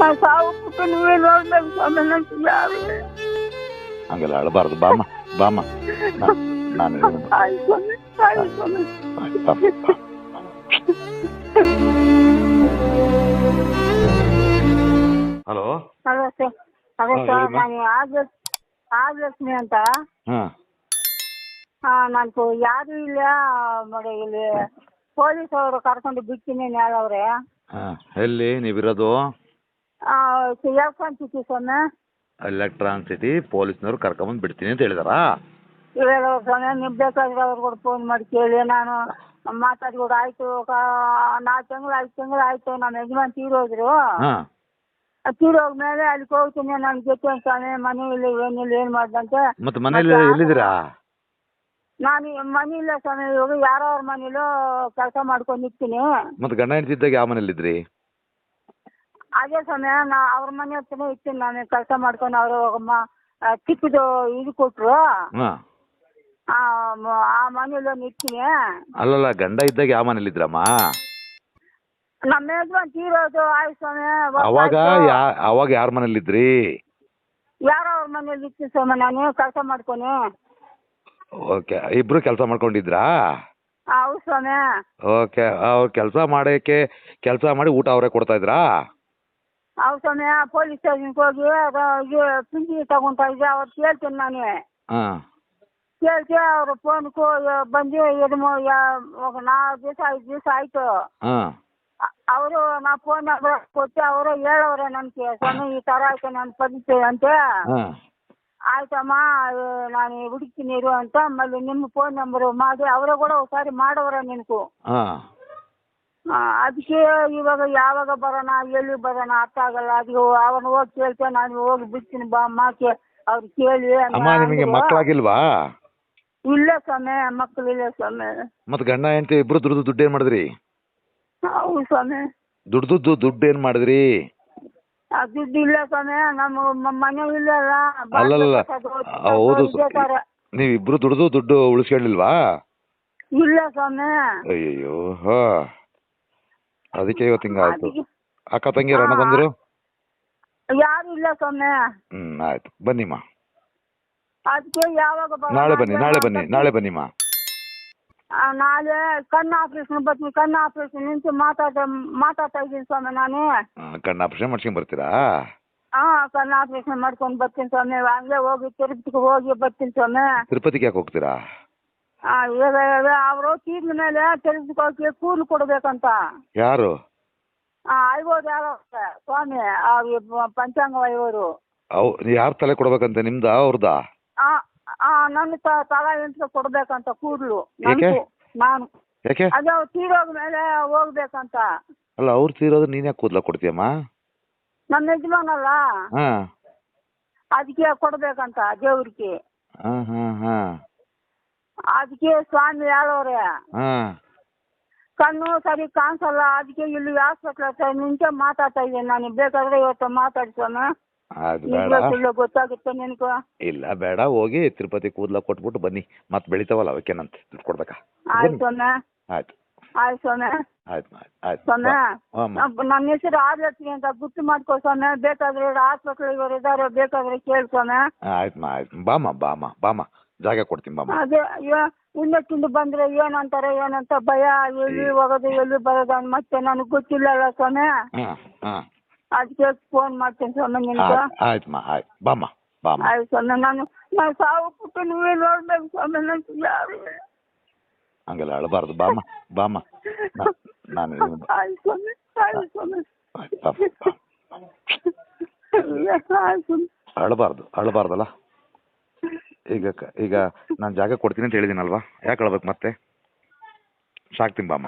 ನಾ ಸಾವು ಪುಟ್ಟು ನೀವೇ ನೋಡ್ಬೇಕು ಸ್ವಾಮಿ ನಂಗೆ ಯಾರು ಇಲ್ಲ. ಹಂಗೆಲ್ಲ ಅಳಬಾರ್ದು. ಬಾಮ ಬಾಮ ನಾನು. ಆಯ್ತು ಸ್ವಾಮಿ ಆಯ್ತು ಸ್ವಾಮಿ. ಹಲೋ? ಹಲೋ ಸರ್ ಅದೇ ಸರ್ ನಾನು ಆಗಲಕ್ಷ್ಮಿ ಅಂತ. ಹಾಂ. ಹಾಂ ನಾನು ಯಾರು ಇಲ್ಲ ನೋಡಿ ಇಲ್ಲಿ. ಪೊಲೀಸ್ ಅವರು ಕರ್ಕೊಂಡು ಬಿಡ್ತೀನಿ ಹೇಳವ್ರೆ ಹಾಂ ಎಲ್ಲಿ ನೀವಿರೋದು? ಹೇಳ್ಕೊಂತಿತ್ತು ಸ್ವಾಮಿ ಎಲೆಕ್ಟ್ರಾನ್ ಸಿಟಿ ಪೊಲೀಸ್ನವ್ರು ಕರ್ಕೊಂಬಂದು ಬಿಡ್ತೀನಿ ಅಂತ ಹೇಳಿದಾರಾ? ಹೇಳೋ ಸ್ವಾಮಿ ನೀವು ಬೇಕಾದ್ರೆ ಅವ್ರು ಕೂಡ ಫೋನ್ ಮಾಡಿ ಕೇಳಿ. ನಾನು ಮಾತಾಡ್ಬಿಡು ಆಯಿತು ನಾಲ್ಕು ತಿಂಗಳು ಐದು ತಿಂಗಳು ಆಯಿತು. ನಮ್ಮ ಯಜಮಾನ್ ತೀರೋದ್ರು. ಹಾಂ. ತೀರೋದ್ಮೇಲೆ ಅಲ್ಲಿಗೆ ಹೋಗ್ತೀನಿ. ನನ್ನ ಜೊತೆ ಸ್ವಾಮಿ ಮನೆ ಇಲ್ಲ ಏನಿಲ್ಲ ಏನು ಮಾಡ್ದಂತೆ. ಮತ್ತೆ ಮನೇಲಿ ಎಲ್ಲಿದ್ದೀರಾ? ನಾನು ಮನೆ ಇಲ್ಲ ಸ್ವಾಮಿ. ಇವಾಗ ಯಾರೋ ಅವ್ರ ಮನೇಲೂ ಕೆಲಸ ಮಾಡ್ಕೊಂಡು ಇರ್ತೀನಿ ಮತ್ತೆ ಗಂಡ ಹೆಂಡ್ತಿದ್ದಾಗ ಯಾವ ಮನೇಲಿದ್ರಿ ಅದೇ ಸ್ವಾಮಿ ನಾ ಅವ್ರ ಮನೆ ಹತ್ರನೇ ಇರ್ತೀನಿ. ನಾನು ಕೆಲಸ ಮಾಡ್ಕೊಂಡು ಅವರು ಚಿಕ್ಕದು ಇದು ಕೊಟ್ಟರು ಹಾಂ. ಆ ಮನೇಲಿ ನಿಂತೀನಿ ಅಲ್ಲಲ್ಲ ಗಂಡ ಇದ್ದಾಗ ಯಾವ ಮನೇಲಿದ್ರಮ್ಮ ನಮ್ಮ ಯಜಮಾನ್ ತೀರೋದು ಆಯ್ತು ಸ್ವಾಮಿ ಅವಾಗ ಅವಾಗ ಆಯ್ತು. ಯಾ ಅವಾಗ ಯಾರ ಮನೇಲಿದ್ರಿ ಯಾರೋ ಅವ್ರ ಮನೇಲಿ ಇರ್ತೀನಿ ಸ್ವಾಮಿ ನಾನು ಕೆಲಸ ಮಾಡ್ಕೊನಿ ಓಕೆ ಇಬ್ರು ಕೆಲಸ ಮಾಡ್ಕೊಂಡಿದ್ರಾ? ಹೌದು ಸ್ವಾಮಿ. ಓಕೆ ಅವ್ರು ಕೆಲಸ ಮಾಡೋಕ್ಕೆ ಕೆಲಸ ಮಾಡಿ ಊಟ ಅವರೇ ಕೊಡ್ತಾ ಇದ್ರಾ? ಹೌದು ಸಮಯ ಪೊಲೀಸ್ ಸ್ಟೇಷನ್ಗೆ ಹೋಗಿ ಅದು ಇದು ಪಿಂಚಣಿ ತಗೊಂತ ಇದ್ದೆ ಅವ್ರು ಕೇಳ್ತೀನಿ ನಾನು ಹಾಂ ಕೇಳ್ತಿ ಅವರು ಫೋನ್ಗೂ ಬಂದು ಇದು ನಾಲ್ಕು ದಿವಸ ಐದು ದಿವಸ ಆಯ್ತು ಹಾಂ ಅವರು ನಾ ಫೋನ್ ನಂಬರ್ ಕೊಟ್ಟು ಅವರು ಹೇಳವ್ರೆ ನನಗೆ ಸ್ವಾಮಿ ಈ ಥರ ಆಯ್ತು ನನ್ನ ಪರಿಚಯ ಅಂತ ಆಯ್ತಮ್ಮ ನಾನು ಹುಡುಕ್ತೀನಿ ಇರು ಅಂತ ಆಮೇಲೆ ನಿಮ್ಮ ಫೋನ್ ನಂಬರ್ ಮಾಡಿ ಅವರೇ ಕೂಡ ಒಂದ್ಸಾರಿ ಮಾಡವ್ರೆ ನಿನಗೂ ಹಾಂ ಅದಕ್ಕೆ ಇವಾಗ ಯಾವಾಗ ಬರೋಣ ಎಲ್ಲಿ ಬರೋಣ ಅರ್ಥ ಆಗಲ್ಲ. ಅದು ಅವನು ಹೋಗಿ ಕೇಳ್ತೇನೆ ನಾನು ಹೋಗಿ ಬಿಡ್ತೀನಿ ಬಾ ಅಮ್ಮ ಕೇ ಅವ್ರು ಕೇಳಿ ಅಮ್ಮ ನಿಮಗೆ. ಮಕ್ಕಳಾಗಿಲ್ವಾ? ಇಲ್ಲ ಸ್ವಾಮಿ ಮಕ್ಕಳು ಇಲ್ಲ ಸ್ವಾಮಿ. ಮತ್ತೆ ಗಂಡ ಹೆಂಡತಿ ಇಬ್ರು ದುಡ್ದು ದುಡ್ಡು ಏನ್ ಮಾಡಿದ್ರಿ? ಹೌದು ಸ್ವಾಮಿ. ದುಡ್ದು ದುಡ್ಡು ಏನ್ ಮಾಡಿದ್ರಿ? ಆ ದುಡ್ಡು ಇಲ್ಲ ಸ್ವಾಮಿ ನಮ್ಮ ಮನೆ ಇಲ್ಲ ಅಲ್ಲ. ಅಲ್ಲಲ್ಲ ಹೌದು ಇಬ್ರು ದುಡ್ದು ದುಡ್ಡು ಉಳಿಸ್ಕೊಳ್ಳಿಲ್ವಾ ಇಲ್ಲ ಸ್ವಾಮಿ. ಅಯ್ಯಯ್ಯೋ ಹಾ. ಅದಕ್ಕೆ ಇವತ್ತು ಹಿಂಗಾಯ್ತು ಅದಕ್ಕೆ ಅಕ್ಕ ತಂಗಿಯರು ಅಣ್ಣ ಬಂದರು ಯಾರು ಇಲ್ಲ ಸ್ವಾಮಿ. ಹ್ಮ್ ಆಯ್ತು. ಬನ್ನಿಮ್ಮ ಅದಕ್ಕೆ ಯಾವಾಗ ಬರೋಣ ನಾಳೆ ಬನ್ನಿ ಅಂತ ನಾಳೆ ಬನ್ನಿ ಮಾತಾಡ್ತೀನಿ. ನಾಳೆ ಬನ್ನಿಮ್ಮ ಆ, ನಾಳೆ ಕಣ್ಣು ಆಪರೇಷನ್ ಬರ್ತೀನಿ ಕಣ್ಣು ಆಪರೇಷನ್ ನಿಂತು ಮಾತಾಡ್ತಾ ಮಾತಾಡ್ತಾ ಇದ್ದೀನಿ ಸ್ವಾಮಿ ನಾನು. ಆ, ಕಣ್ಣು ಆಪರೇಷನ್ ಮಾಡ್ಸ್ಕೊಂಡ್ ಬರ್ತೀರಾ? ಹಾ ಕಣ್ಣು ಆಪರೇಷನ್ ಮಾಡ್ಕೊಂಡು ಬರ್ತೀನಿ ಸ್ವಾಮಿ. ಹಂಗೆ ಹೋಗಿ ತಿರುಪತಿಗೆ ಹೋಗಿ ಬರ್ತೀನಿ ಸ್ವಾಮಿ. ತಿರುಪತಿಗೆ ಯಾಕೆ ಹೋಗ್ತೀರಾ? ಆ, ಇವಾಗ ಅವರು ತೀರಿದ ಮೇಲೆ ತಿರುಪತಿಗೆ ಕೂಲ್ ಕೊಡಬೇಕಂತ. ಯಾರು? ಆ, ಐವೋರು ಯಾರೋ ಸ್ವಾಮಿ ಆ ಪಂಚಾಂಗ ಐವರು. ಅವ್ ಯಾರ ತಲೆ ಕೊಡಬೇಕಂತ ನಿಮ್ದಾ ಅವ್ರದ್ದಾ ಆ ಆ, ನನ್ನ ತಲಾ ತಲ ಕೊಡಬೇಕಂತ ಕೂದಲು ಏಕೆ? ನಾನು. ಯಾಕೆ ಅದೇ ಅವ್ರು ತೀರೋಗ ಮೇಲೆ ಹೋಗ್ಬೇಕಂತ. ಅಲ್ಲ ಅವ್ರು ತೀರೋದು ನೀನ್ ಯಾಕೆ ಕೂದ್ಲ ಕೊಡ್ತೀಯಮ್ಮ? ನಮ್ಮ ಯಜಮಾನಲ್ಲ. ಹಾ. ಅದಕ್ಕೆ ಕೊಡ್ಬೇಕಂತ ದೇವ್ರಿಗೆ. ಹಾ ಹಾ ಹಾ. ಅದಕ್ಕೆ ಸ್ವಾಮಿ ಹೇಳೋರೆ. ಕಣ್ಣು ಸರಿ ಕಾಣಿಸಲ್ಲ ಅದಕ್ಕೆ ಇಲ್ಲಿ ಹಾಸ್ಪಿಟ್ಲ್ ಹತ್ರ ನಿಂತೆ ಮಾತಾಡ್ತಾ ಇದ್ದೀನಿ ನಾನು. ಬೇಕಾದ್ರೆ ಇವತ್ತು ಮಾತಾಡ್ಸೋಣ. ಸ್ವಾಮಿ ಅದು ಬೇಡ. ಸುಳ್ಳು ಗೊತ್ತಾಗುತ್ತೆ ನಿನಗೂ. ಇಲ್ಲ ಬೇಡ ಹೋಗಿ ತಿರುಪತಿ ಕೂದ್ಲ ಕೊಟ್ಬಿಟ್ಟು ಬನ್ನಿ. ಮತ್ತೆ ಬೆಳಿತಾವಲ್ಲ ಅವಕ್ಕೇನಂತ ದುಡ್ಡು ಕೊಡ್ಬೇಕಾ ಆಯ್ತು ಸ್ವಾಮಿ ಆಯ್ತು. ಆಯ್ತು ಸ್ವಾಮಿ ಆಯ್ತು ಆಯ್ತು. ಸ್ವಾಮಿ ಹಾಂ ನನ್ನ ಹೆಸರು ಅಂತ ಗುರ್ತು ಮಾಡ್ಕೋ ಸ್ವಾಮಿ ಬೇಕಾದ್ರೆ ಹಾಸ್ಪಿಟ್ಲ್ ಇವರು ಇದ್ದಾರೆ ಬೇಕಾದ್ರೆ ಕೇಳಿ ಸ್ವಾಮಿ ಆಯ್ತಮ್ಮ ಆಯ್ತು ಬಾಮ ಬಾಮ ಬಾಮ. ಜಾಗ ಕೊಡ್ತೀನಿ ಬಾಮ್ಮ ಅದೇ ಅಯ್ಯೋ ಉಂಡೆ ತಿಂದು ಬಂದ್ರೆ ಏನಂತಾರೆ ಏನಂತ ಭಯ ಎಲ್ಲಿ ಹೋಗೋದು ಎಲ್ಲಿ ಬರೋದು ಅಂತ ಮತ್ತೆ ನನಗೆ ಗೊತ್ತಿಲ್ಲಲ್ಲ ಸ್ವಾಮಿ. ಹಾಂ ಹಾಂ ಅದಕ್ಕೆ ಫೋನ್ ಮಾಡ್ತೀನಿ ಸ್ವಾಮಿ ನಿನ್ಗೆ ಆಯ್ತಮ್ಮ ಆಯ್ತು ಬಾಮ್ಮ ಬಾಮ್ಮ ಆಯ್ತು ಸ್ವಾಮಿ ನಾನು ನಾನು ಸಾವು ಪುಟ್ಟು ನೀವೇ ನೋಡ್ಬೇಕು ಸ್ವಾಮಿ ನನಗೆ ಯಾರು? ಇಲ್ಲ. ಹಂಗೆಲ್ಲ ಅಳಬಾರ್ದು. ಬಾಮ್ಮ ಬಾಮ್ಮ ನಾ- ನಾನು ಇದೀನಿ. ಆಯ್ತು ಸ್ವಾಮಿ ಆಯ್ತು ಸ್ವಾಮಿ. ಆಯ್ತು, ಬಾಮ, ಬಾಮ. ಆಯ್ತು ಸ್ವಾಮಿ. ಅಳಬಾರ್ದು ಅಳಬಾರ್ದಲ್ಲ. ಈಗ ಈಗ ನಾನು ಜಾಗ ಕೊಡ್ತೀನಿ ಅಂತ ಹೇಳಿದ್ದೀನಲ್ವಾ ಯಾಕೆ ಹೇಳ್ಬೇಕು ಮತ್ತೆ? ಸಾಕ್ತೀನಿ ಬಾಮ